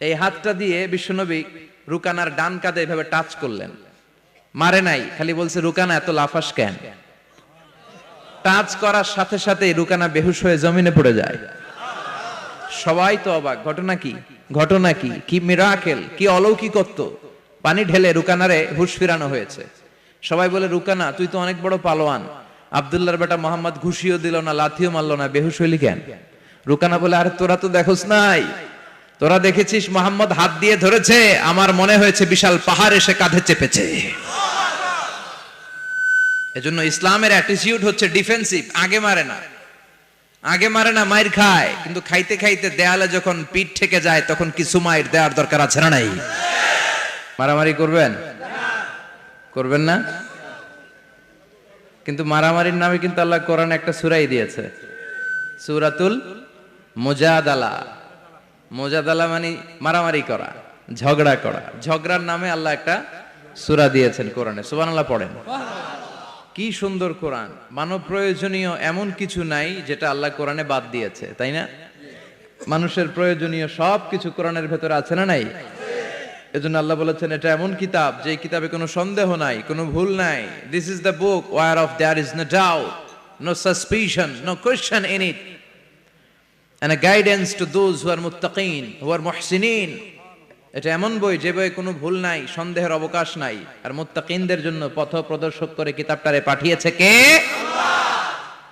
এই হাতটা দিয়ে বিশ্বনবী রুকানার ডান কাঁধে এভাবে টাচ করলেন। মারে নাই, খালি বলছে, রুকানা, এত লাফাস কেন? টাচ করার সাথে সাথে রুকানা বেহুশ হয়ে জমিনে পড়ে যায়। সবাই তো অবাক, ঘটনা কি? ঘটনা কি? কি মিরাকেল কি অলৌকিকত্ব? পানি ঢেলে রুকানারে হুশ ফিরানো হয়েছে। সবাই বলে, রুকানা, তুই তো অনেক বড় পালোয়ান। আব্দুল্লাহর বেটা মোহাম্মদ ঘুষিও দিল না, লাথিও মারলো না, বেহুশ হইলি কেন? রুকানা বলে, আরে, তোরা তো দেখোস নাই। তোরা দেখেছিস মোহাম্মদ হাত দিয়ে ধরেছে, আমার মনে হয়েছে বিশাল পাহাড় এসে কাঁধে চেপেছে। এজন্য ইসলামের অ্যাটিটিউড হচ্ছে ডিফেন্সিভ আগে মারে না। আগে মারে না, মায়ের খায়। কিন্তু খাইতে খাইতে দেয়ালে যখন পিঠ থেকে যায়, তখন কিছু মায়ের দেওয়ার দরকার আছে না নাই? মারামারি করবেন? করবেন না? কিন্তু মারামারির নামে কিন্তু আল্লাহ কোরআন একটা সুরাই দিয়েছে। সুরাতুল মোজাদালা। মোজাদালা মানে মারামারি করা, ঝগড়া করা। ঝগড়ার নামে আল্লাহ একটা সুরা দিয়েছেন কোরআনে। সুবহানাল্লাহ পড়েন। কি সুন্দর কোরআন। মানব প্রয়োজনীয় এমন কিছু নাই যেটা আল্লাহ কোরআনে বাদ দিয়েছে, তাই না? মানুষের প্রয়োজনীয় সব কিছু কোরআনের ভেতরে আছে না নাই? এজন্য আল্লাহ বলেছেন, এটা এমন কিতাব যে কিতাবে কোনো সন্দেহ নাই, কোনো ভুল নাই। This is the book whereof there is no doubt no suspicion no question in it and a guidance to those who are muttaqin, who are muhsinin. এটা এমন বই যে বই কোনো ভুল নাই সন্দেহের অবকাশ নাই। আর মুত্তাকিনদের জন্য পথ প্রদর্শক করে কিতাবটারে পাঠিয়েছে কে?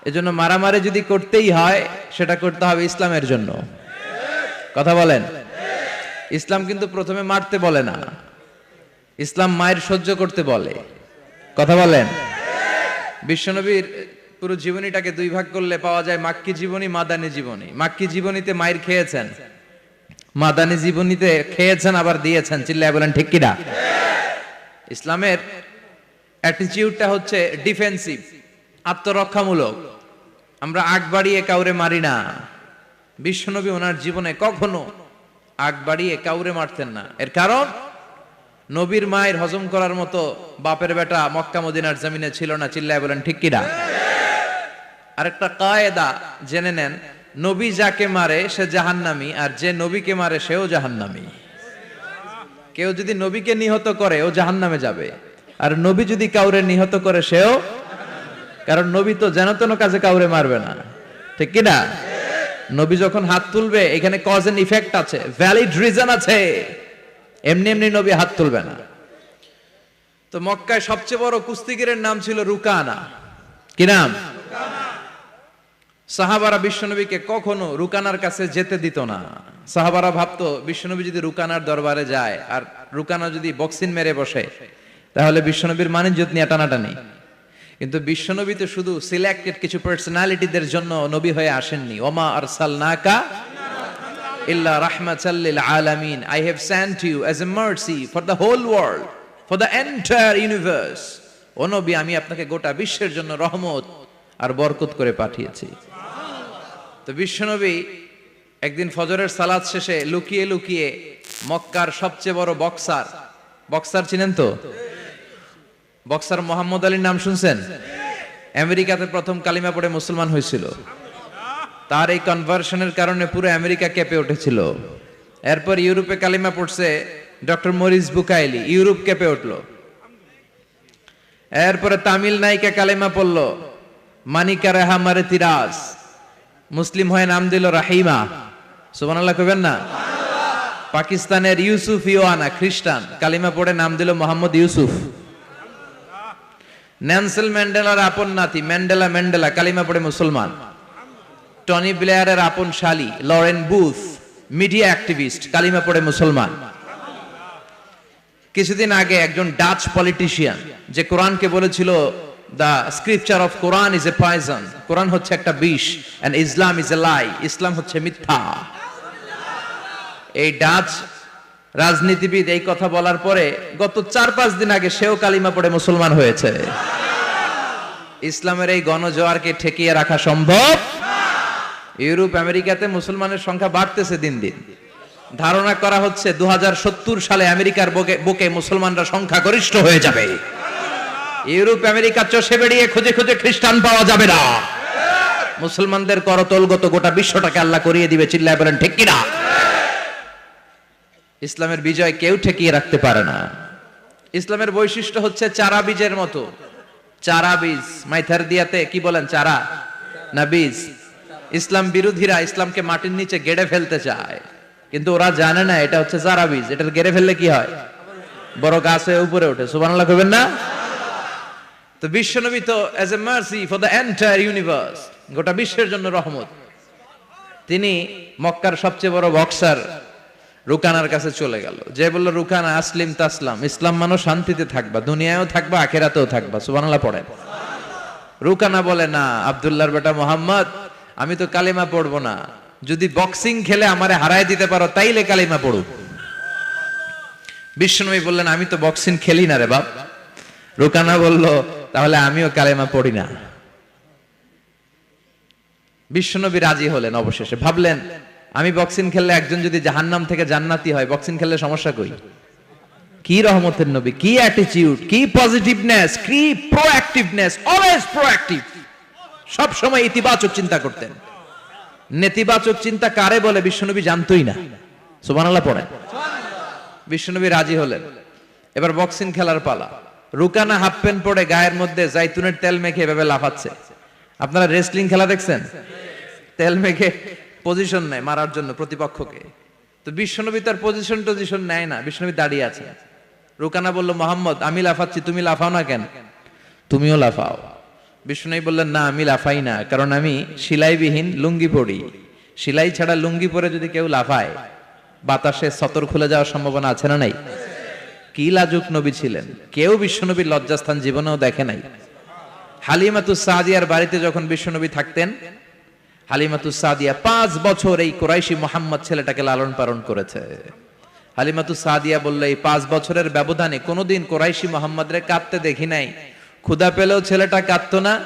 এজন্য মারামারি যদি করতেই হয় সেটা করতে হবে ইসলামের জন্য। কথা বলেন? ইসলাম কিন্তু প্রথমে মারতে বলে না। ইসলাম মায়ের সহ্য করতে বলে। কথা বলেন? বিশ্বনবীর পুরো জীবনীটাকে দুই ভাগ করলে পাওয়া যায় মাক্কি জীবনী, মাদানী জীবনী। মাক্কি জীবনীতে মায়ের খেয়েছেন। মাদানী জীবনীতে খেয়েছেন, আবার দিয়েছেন। চিল্লায় বলেন, ঠিক কিনা? ইসলামের অ্যাটিটিউডটা হচ্ছে ডিফেন্সিভ আত্মরক্ষামূলক। আমরা আগ বাড়িয়ে কাউরে মারি না। বিশ্বনবী ওনার জীবনে কখনো আগ বাড়িয়ে কাউরে মারতেন না। এর কারণ, নবীর মায়ের হজম করার মতো বাপের বেটা মক্কা মদিনার জমিনে ছিল না। চিল্লায় বলেন, ঠিক কিনা? আরেকটা কায়দা, জেনে নেন, নবী যাকে মারে সে জাহান্নামী, আর যে নবীকে মারে সেও জাহান্নামী। কেউ যদি নবীকে নিহত করে, ও জাহান্নামে যাবে। আর নবী যদি কাউরে নিহত করে, সেও? কারণ নবী তো যেন তেন কাজে কাউরে মারবে না। ঠিক কিনা নবী যখন হাত তুলবে, এখানে কজ এন্ড ইফেক্ট আছে ভ্যালিড রিজন আছে। এমনি এমনি নবী হাত তুলবে না। তো মক্কায় সবচেয়ে বড় কুস্তিগিরের নাম ছিল রুকানা। কি নাম? সাহাবারা বিশ্বনবীকে কখনো রুকানার কাছে যেতে দিত না। সাহাবারা ভাবতো, বিশ্বনবী যদি রুকানার দরবারে যায় আর রুকানা যদি বক্সিন মেরে বসে, তাহলে বিশ্বনবীর মানিজ্যত নিয়ে টানাটানি। কিন্তু বিশ্বনবী তো শুধু সিলেক্টেড কিছু পার্সোনালিটিদের জন্য নবী হয়ে আসেননি। ওমা আরসালনাকা ইল্লা রাহমাতাল্লিল আলামিন। I have sent you as a mercy for the whole world for the entire universe ও নবী, আমি আপনাকে গোটা বিশ্বের জন্য রহমত আর বরকত করে পাঠিয়েছি। তো বিশ্বনবী একদিন ফজরের সালাদ শেষে লুকিয়ে লুকিয়ে মক্কার সবচেয়ে বড় বক্সার বক্সার চিনেন তো? বক্সার মোহাম্মদ আলীর নাম শুনছেন? আমেরিকাতে প্রথম কালিমা পড়ে মুসলমান হয়েছিল। তার এই কনভার্সনের কারণে পুরো আমেরিকা কেঁপে উঠেছিল। এরপর ইউরোপে কালিমা পড়ছে ডক্টর মরিস বুকাইলি, ইউরোপ কেঁপে উঠল। এরপরে তামিল নায়িকা কালিমা পড়ল, মানিকা রেহা মারে তিরাজ। মুসলিম হয়ে নাম দিল রাহিমা। সুবহানাল্লাহ কইবেন না? পাকিস্তানের ইউসুফ ইওয়ানা, খ্রিস্টান। কালিমা পড়ে নাম দিল মোহাম্মদ ইউসুফ। ন্যান্সেল ম্যান্ডেলার আপন নাতি, ম্যান্ডেলা ম্যান্ডেলা, কালিমা পড়ে মুসলমান। টনি ব্লেয়ারের আপন শালি, লরেন বুথ, মিডিয়া অ্যাক্টিভিস্ট, কালিমা পড়ে মুসলমান। কিছুদিন আগে একজন ডাচ পলিটিশিয়ান, যে কোরআনকে বলেছিল the scripture of Quran is a poison Quran হচ্ছে একটা বিষ এন্ড ইসলাম ইজ এ লাই ইসলাম হচ্ছে মিথ্যা। এই ডাচ রাজনীতিবিদ এই কথা বলার পরে গত চার পাঁচ দিন আগে সেও কালিমা পড়ে মুসলমান হয়েছে। ইসলামের এই গণজোয়ারকে ঠেকিয়ে রাখা সম্ভব? ইউরোপ, আমেরিকাতে মুসলমানের সংখ্যা বাড়তেছে দিন দিন। ধারণা করা হচ্ছে দু হাজার সত্তর সালে আমেরিকার বুকে মুসলমানরা সংখ্যা গরিষ্ঠ হয়ে যাবে। ইউরোপ, আমেরিকা চষে বেরিয়ে খুঁজে খুঁজে খ্রিস্টান পাওয়া যাবে না। মুসলমানদের করতলগত গোটা বিশ্বটাকে আল্লাহ করিয়ে দিবে, চিল্লায় বলেন, ঠিক কিনা? ইসলামের বিজয় কেউ ঠেকিয়ে রাখতে পারে না। ইসলামের বৈশিষ্ট্য হচ্ছে চারা বীজের মতো। চারা বীজ, মাইথার দিয়াতে কি বলেন চারা? না বীজ। ইসলাম বিরোধীরা ইসলামকে মাটির নিচে গেড়ে ফেলতে চায়। কিন্তু ওরা জানে না, এটা হচ্ছে চারা বীজ। এটা গেড়ে ফেললে কি হয়? বড় গাছ উপরে ওঠে। সুবহানাল্লাহ কইবেন না? তো বিশ্বনবী তো as a mercy for the entire universe গোটা বিশ্বের জন্য রহমত। তিনি মক্কার সবচেয়ে বড় বক্সার রুকানার কাছে চলে গেল। যে বলল, রুকানা, আসলিম তাসলাম, ইসলাম মানো শান্তিতে থাকবা, দুনিয়ায়ও থাকবা, আখেরাতেও থাকবা, সুবহানাল্লাহ পড়েন। রুকানা বলে, না, আব্দুল্লাহর বেটা মোহাম্মদ, আমি তো কালিমা পড়ব না। যদি বক্সিং খেলে আমারে হারায় দিতে পারো, তাইলে কালিমা পড়ু বিশ্বনবী বললেন, আমি তো বক্সিং খেলি না রে বাপ। রুকানা বলল তাহলে আমিও কালেমা পড়ি না। বিশ্বনবী রাজি হলেন অবশেষে। ভাবলেন, আমি বক্সিং খেললে একজন যদি জাহান্নাম থেকে জান্নাতি হয়, বক্সিং খেললে সমস্যা কই? কি রহমতের নবী, কি অ্যাটিটিউড কি পজিটিভনেস কি প্রোঅ্যাক্টিভনেস অলওয়েজ প্রোঅ্যাক্টিভ সব সময় ইতিবাচক চিন্তা করতেন। নেতিবাচক চিন্তা কারে বলে বিশ্বনবী জানতোই না। সুবহানাল্লাহ পড়েন। বিশ্বনবী রাজি হলেন। এবার বক্সিং খেলার পালা। রুকানা হাফ প্যান্ট পরে গায়ের মধ্যে জাইতুনের তেল মেখে এভাবে লাফাচ্ছে। আপনারা রেসলিং খেলা দেখছেন? তেল মেখে পজিশন নেয় মারার জন্য প্রতিপক্ষকে। তো বিশ্বনবী তার পজিশন টজিশন নেয় না, বিশ্বনবী দাঁড়িয়ে আছে রুকানা বলল, মোহাম্মদ, আমি লাফাচ্ছি, তুমি লাফাও না কেন? তুমিও লাফাও। বিষ্ণু বললেন, না, আমি লাফাই না, কারণ আমি সিলাইবিহীন লুঙ্গি পরি। সিলাই ছাড়া লুঙ্গি পরে যদি কেউ লাফায়, বাতাসে সতর খুলে যাওয়ার সম্ভাবনা আছে না নাই? কি লাজুক নবী ছিলেন? কেউ বিশ্বনবীর লজ্জাস্থান জীবনেও দেখে নাই। হালিমাতু সাদিয়ার বাড়িতে যখন বিশ্বনবী থাকতেন, হালিমাতু সাদিয়া পাঁচ বছর এই কোরাইশি মোহাম্মদ ছেলেটাকে লালন পালন করেছে। হালিমাতু সাদিয়া বললে, এই পাঁচ বছরের ব্যবধানে কোনোদিন কোরাইশি মোহাম্মদরে কাঁদতে দেখি নাই। ক্ষুদা পেলেও ছেলেটা কাঁদতো না,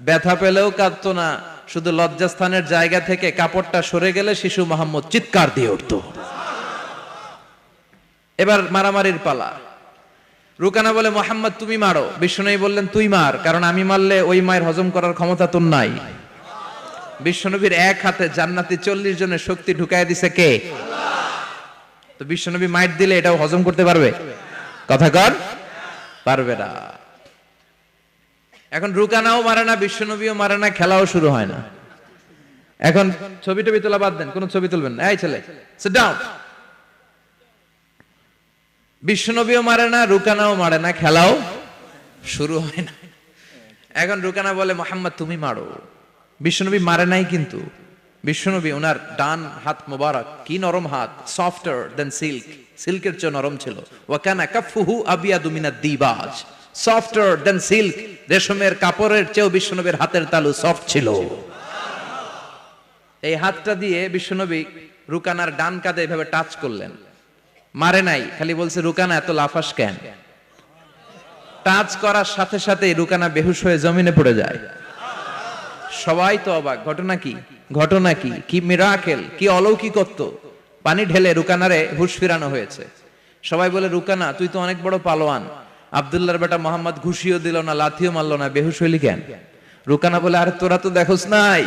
ব্যথা পেলেও কাঁদতো না। শুধু লজ্জাস্থানের জায়গা থেকে কাপড়টা সরে গেলে শিশু মোহাম্মদ চিৎকার দিয়ে উঠত। এবার মারামারির পালা। রুকানা বলে, মোহাম্মদ, তুমি মারো। বিষ্ণনবী বললেন, তুই মার, কারণ আমি মারলে ওই মায়ের হজম করার ক্ষমতা তোর নাই। বিশ্বনবীর এক হাতে জান্নাতি চল্লিশ জনের শক্তি ঢুকাই দিছে কে? তো বিশ্বনবী মাইট দিলে এটাও হজম করতে পারবে? কথা কর, পারবে না। এখন রুকানাও মারে না বিশ্বনবীও মারে না, খেলাও শুরু হয় না। এখন ছবি টবি তোলা বাদ দেন, কোন ছবি তুলবেন এই ছেলে, sit বিশ্বনবীও মারে না, রুকানাও মারে না, খেলাও শুরু হয় না। এখন রুকানা বলে, মোহাম্মদ, তুমি মারো। বিশ্বনবী মারে নাই কিন্তু। বিশ্বনবী ওনার ডান হাত মোবারক, কি নরম হাত সফটার দেন সিল্ক সিল্কের চেয়ে নরম ছিল। ওয়াকানা কাফুহু আবিয়াদু মিনাদ দিবাজ। সফটার দেন সিল্ক রেশমের কাপড়ের চেয়েও বিশ্বনবীর হাতের তালু সফট ছিল। এই হাতটা দিয়ে বিশ্বনবী রুকানার ডান কাঁধে এভাবে টাচ করলেন। মারে নাই, খালি বলছে, রুকানা, এত লাফাস কেন? টাচ করার সাথে সাথে রুকানা বেহুশ হয়ে জমিনে পড়ে যায়। সবাই তো অবাক, ঘটনা কি? ঘটনা কি? কি মিরাকেল কি অলৌকিকত্ব? পানি ঢেলে রুকানারে হুশ ফিরানো হয়েছে। সবাই বলে, রুকানা, তুই তো অনেক বড় পালোয়ান। আব্দুল্লাহর বেটা মোহাম্মদ ঘুষিও দিল না, লাথিও মারলো না, বেহুশ হইলি কেন? রুকানা বলে, আরে, তোরা তো দেখোস নাই।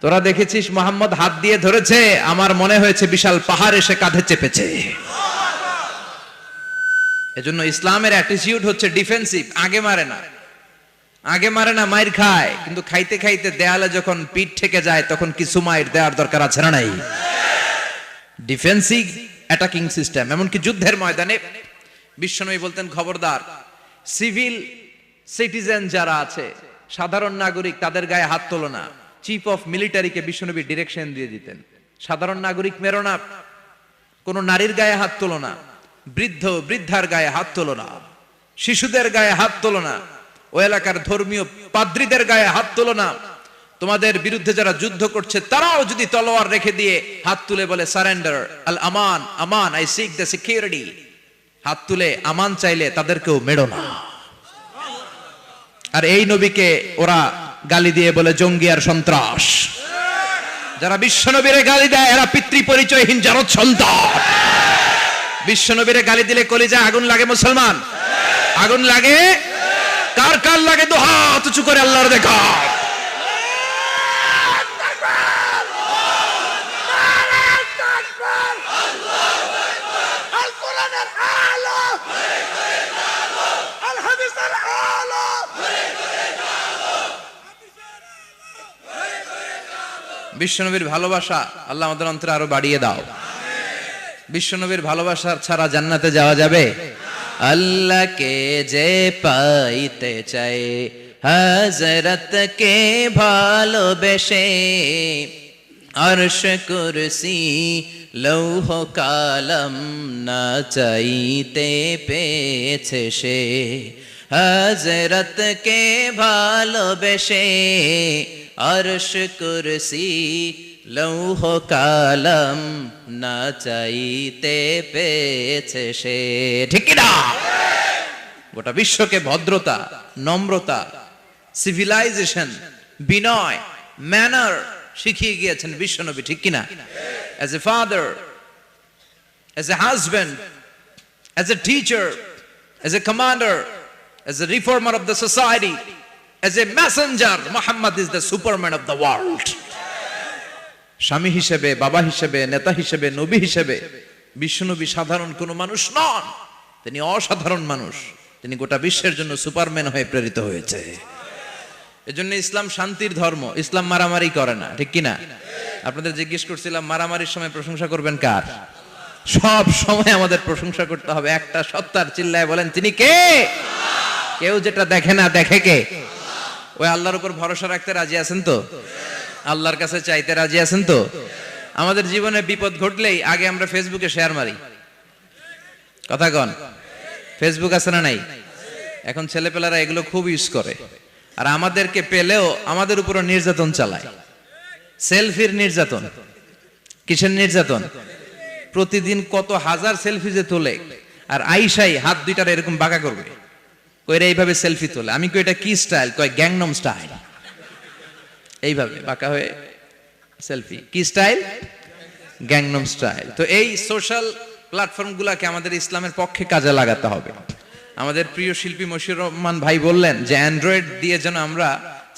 তোরা দেখেছিস, মোহাম্মদ হাত দিয়ে ধরেছে, আমার মনে হয়েছে বিশাল পাহাড় এসে কাঁধে চেপেছে। এজন্য ইসলামের অ্যাটিটিউড হচ্ছে ডিফেন্সিভ আগে মারে না। আগে মারে না, মায়ের খায়। কিন্তু খাইতে খাইতে দেয়ালে যখন পিঠ থেকে যায়, তখন কিছু মায়ের দেওয়ার দরকার আছে না নাই? ডিফেন্সিভ অ্যাটাকিং সিস্টেম এমনকি যুদ্ধের ময়দানে বিশ্বনবী বলতেন, খবরদার সিভিল সিটিজেন যারা আছে, সাধারণ নাগরিক তাদের গায়ে হাত তোলো না। চিফ অফ মিলিটারিকে বিশ্বনবী ডিরেকশন দিয়ে দিতেন। সাধারণ নাগরিক মেরো না, কোন নারীর গায়ে হাত তোলো না। বৃদ্ধ বৃদ্ধার গায়ে হাত তোলো না। শিশুদের গায়ে হাত তোলো না। ও এলাকার ধর্মীয় পাদ্রীদের গায়ে হাত তোলো না। তোমাদের বিরুদ্ধে যারা যুদ্ধ করছে, তারাও যদি তলোয়ার রেখে দিয়ে হাত তুলে বলে সারেন্ডার আল আমান আমান আই সিক দ্য সিকিউরিটি হাত তুলে আমান চাইলে তাদেরকেও মেড়ো না। আর এই নবীকে ওরা গালি দিয়ে বলে, জঙ্গি আর সন্ত্রাস। যারা বিশ্বনবীরে গালি দেয়, এরা পিতৃ পরিচয়হীন জারদ সন্তান। বিশ্বনবীরে গালি দিলে কলিজা আগুন লাগে মুসলমান? আগুন লাগে? কার কার লাগে তো হাত উঁচু করে আল্লাহর দেখা। বিশ্বনবীর ভালোবাসা আল্লাহ আমাদের অন্তরে আরও বাড়িয়ে দাও। বিশ্বনবীর ভালোবাসার ছাড়া জান্নাতে যাওয়া যাবে? আল্লাহকে যে পাইতে চাই হজরত কে ভালোবেসে। অর্শ কুরসি লৌহ কালম না চাইতে পেয়েছে সে। হজরত কে ভালোবেসে অর্শ কুরসি লৌহ কালম না চাইতে পেয়েছে সে। ঠিক না? গোটা বিশ্বকে ভদ্রতা, নম্রতা সিভিলাইজেশন বিনয় ম্যানার শিখিয়ে গিয়েছেন বিশ্বনবী, ঠিক কিনা as a father as a husband as a teacher as a commander as a reformer of the society as a messenger Muhammad is the superman of the world স্বামী হিসেবে, বাবা হিসেবে, নেতা হিসেবে, নবী হিসেবে বিশ্বনবী সাধারণ কোনো মানুষ নন। তিনি অসাধারণ মানুষ। তিনি গোটা বিশ্বের জন্য সুপারম্যান হয়ে প্রেরিত হয়েছে। এজন্য ইসলাম শান্তির ধর্ম। ইসলাম মারামারি করে না, ঠিক কিনা? আপনাদের জিজ্ঞেস করছিলাম, মারামারির সময় প্রশংসা করবেন কার? সব সময় আমাদের প্রশংসা করতে হবে। একটা সত্তার চিল্লায় বলেন, তিনি কে? কেউ যেটা দেখে না, দেখে কে? ওই আল্লাহর উপর ভরসা রাখতে রাজি আছেন তো? আল্লাহর কাছে চাইতে রাজি আছেন তো? আমাদের জীবনে বিপদ ঘটলেই আগে আমরা ফেসবুকে শেয়ার মারি। কথা কন। ফেসবুক আছে না নাই? এখন ছেলেপেলারা এগুলো খুব ইউজ করে। আর আমাদেরকে পেলেও আমাদের উপরও নির্যাতন চালায়। সেলফির নির্যাতন। কিসের নির্যাতন? প্রতিদিন কত হাজার সেলফি যে তোলে, আর আইসাই হাত দুইটার এরকম বাঁকা করবে। কইরা এইভাবে সেলফি তোলে। আমি কই এটা কি স্টাইল কয় গ্যাংনম স্টাইল এইভাবে, বাঁকা হয়ে সেলফি কি স্টাইল গ্যাংনম স্টাইল তো এই সোশ্যাল প্ল্যাটফর্ম গুলাকে আমাদের ইসলামের পক্ষে কাজে লাগাতে হবে। আমাদের প্রিয় শিল্পী মশিউর রহমান ভাই বললেন যে অ্যান্ড্রয়েড দিয়ে যেন আমরা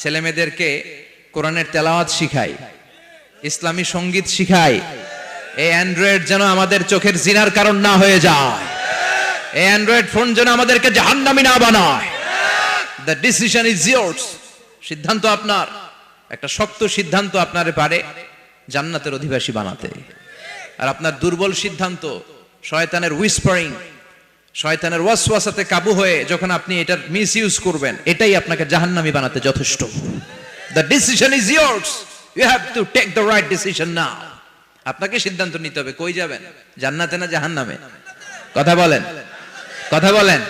ছেলে মেয়েদেরকে কোরআনের তেলাওয়াত শিখাই, ইসলামী সংগীত শিখাই, এই অ্যান্ড্রয়েড যেন আমাদের চোখের জিনার কারণ না হয়ে যায়। এই অ্যান্ড্রয়েড ফোন যেন আমাদেরকে জাহান্নামী না বানায়। দ্য ডিসিশন ইজ ইয়ার্স সিদ্ধান্ত আপনার। একটা শক্ত সিদ্ধান্ত আপনারে পারে জান্নাতের অধিবাসী বানাতে। আর আপনার দুর্বল সিদ্ধান্ত শয়তানের উইসপারিং শয়তানের ওয়াসওয়াসাতে কাবু হয়ে যখন আপনি এটার মিস ইউজ করবেন, এটাই আপনাকে জাহান্নামী বানাতে যথেষ্ট। The decision is yours you have to take the right decision now আপনাকে সিদ্ধান্ত নিতে হবে, কই যাবেন? জান্নাতে না জাহান্নামে? কথা বলেন। কথা বলেন।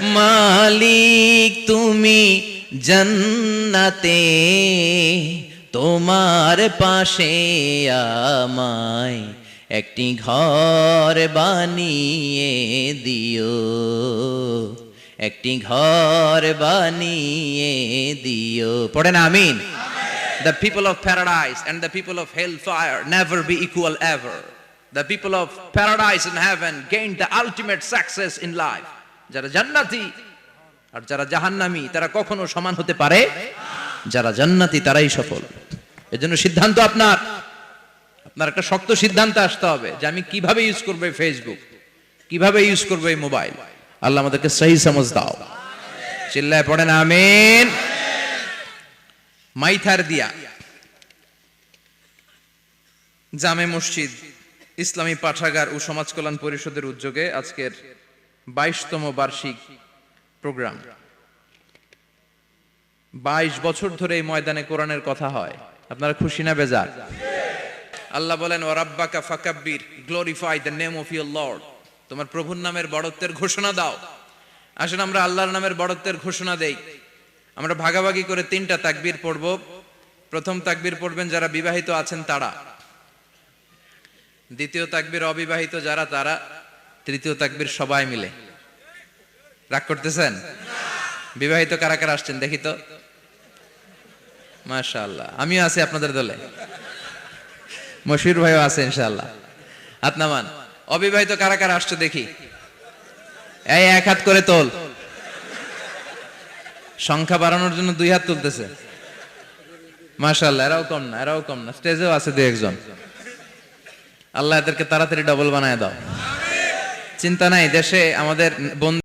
মালিক তুমি জান্নাতে তোমার পাশে আমায় একটি ঘর বানিয়ে দিও একটি ঘর বানিয়ে দিও পড়েন আমিন The people of paradise and the people of hellfire never be equal ever. The people of paradise and heaven gain the ultimate success in life. যারা জান্নাতি আর যারা জাহান্নামী, তারা কখনো সমান হতে পারে? যারা জান্নাতি, তারাই সফল। এজন্য সিদ্ধান্ত আপনার। আপনার একটা শক্ত সিদ্ধান্ত আসতে হবে যে আমি কীভাবে ইউজ করব ফেসবুক কীভাবে ইউজ করব এই মোবাইল আল্লাহ আমাদেরকে সহি সমজ দাও। চিল্লায় পড়েন, আমিন। মাইথার দিয়া। জামে মসজিদ, ইসলামী পাঠাগার ও সমাজ কল্যাণ পরিষদের উদ্যোগে আজকের বাইশতম বার্ষিক প্রোগ্রাম বাইশ বছর ধরে এই ময়দানে কোরআনের কথা হয়। আপনারা খুশি না বেজার? আল্লাহ বলেন, ও রাব্বাকা ফাকাব্বির glorify the name of your lord তোমার প্রভুর নামের বড়ত্বের ঘোষণা দাও। আসেন, আমরা আল্লাহর নামের বড়ত্বের ঘোষণা দেই। আমরা ভাগাভাগি করে তিনটা তাকবীর পড়ব। প্রথম তাকবীর পড়বেন, যারা বিবাহিত আছেন তারা। দ্বিতীয় তাকবীর অবিবাহিত যারা, তারা। তৃতীয় তাকবীর সবাই মিলে। রাগ করতেছেন? বিবাহিত কারা কারা আসছেন দেখি তো। মাশাআল্লাহ, আমিও আছি আপনাদের দলে। মশির ভাইও আছে ইনশাআল্লাহ। হাত অবিবাহিত কারা কারা আসছে দেখি। এই এক হাত করে তোল। সংখ্যা বাড়ানোর জন্য দুই হাত তুলতেছে। মাশাআল্লাহ, এরাও কম না, এরাও কম না, স্টেজেও আছে দুই একজন। আল্লাহ এদেরকে তাড়াতাড়ি ডবল বানায় দাও। চিন্তা নাই, দেশে আমাদের বন্ধু